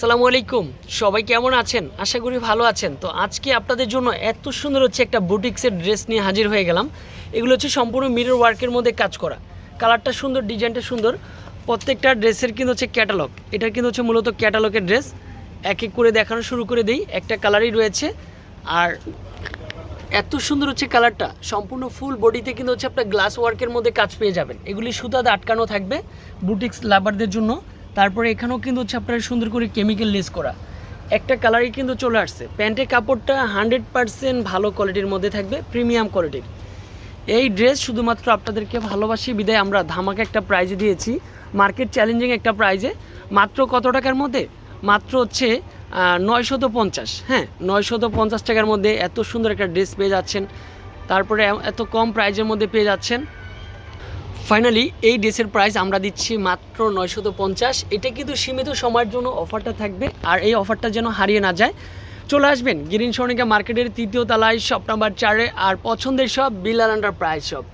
আসসালামু আলাইকুম। সবাই কেমন আছেন? আশা করি ভালো আছেন। তো আজকে আপনাদের জন্য এত সুন্দর হচ্ছে একটা বুটিক্সের ড্রেস নিয়ে হাজির হয়ে গেলাম। এগুলো হচ্ছে সম্পূর্ণ মিরর ওয়ার্কের মধ্যে কাজ করা। কালারটা সুন্দর, ডিজাইনটা সুন্দর। প্রত্যেকটা ড্রেসের কিন্তু হচ্ছে ক্যাটালগ এটা কিন্তু হচ্ছে মূলত ক্যাটালগের ড্রেস। এক এক করে দেখানো শুরু করে দিই। একটা কালারই রয়েছে। আর এত সুন্দর হচ্ছে কালারটা সম্পূর্ণ ফুল বডিতে কিন্তু হচ্ছে আপনার গ্লাস ওয়ার্কের মধ্যে কাজ পেয়ে যাবেন। এগুলি সুতাতে আটকানো থাকবে বুটিক্স লাভারদের জন্য। তারপরে এখানেও কিন্তু হচ্ছে আপনার সুন্দর করে কেমিক্যাল লেস করা। একটা কালারই কিন্তু চলে আসছে। প্যান্টের কাপড়টা হান্ড্রেড পারসেন্ট ভালো কোয়ালিটির মধ্যে থাকবে প্রিমিয়াম কোয়ালিটির এই ড্রেস শুধুমাত্র আপনাদেরকে ভালোবাসি, বিদায়। আমরা ধামাকা একটা প্রাইজে দিয়েছি। মার্কেট চ্যালেঞ্জিং একটা প্রাইজে মাত্র কত টাকার মধ্যে? মাত্র হচ্ছে নয়শত পঞ্চাশ। হ্যাঁ নয়শত পঞ্চাশ টাকার মধ্যে এত সুন্দর একটা ড্রেস পেয়ে যাচ্ছেন। তারপরে এত কম প্রাইজের মধ্যে পেয়ে যাচ্ছেন। ফাইনালি এই ড্রেসের প্রাইস আমরা দিচ্ছি মাত্র নয়শত পঞ্চাশ। এটা কিন্তু সীমিত সময়ের জন্য অফারটা থাকবে আর এই অফারটা যেন হারিয়ে না যায়। চলে আসবেন গিরিন সনিকা মার্কেটের তৃতীয় তলায় শপ নাম্বার চারে আর পছন্দের সব বিল আন্ডার প্রাইস শপ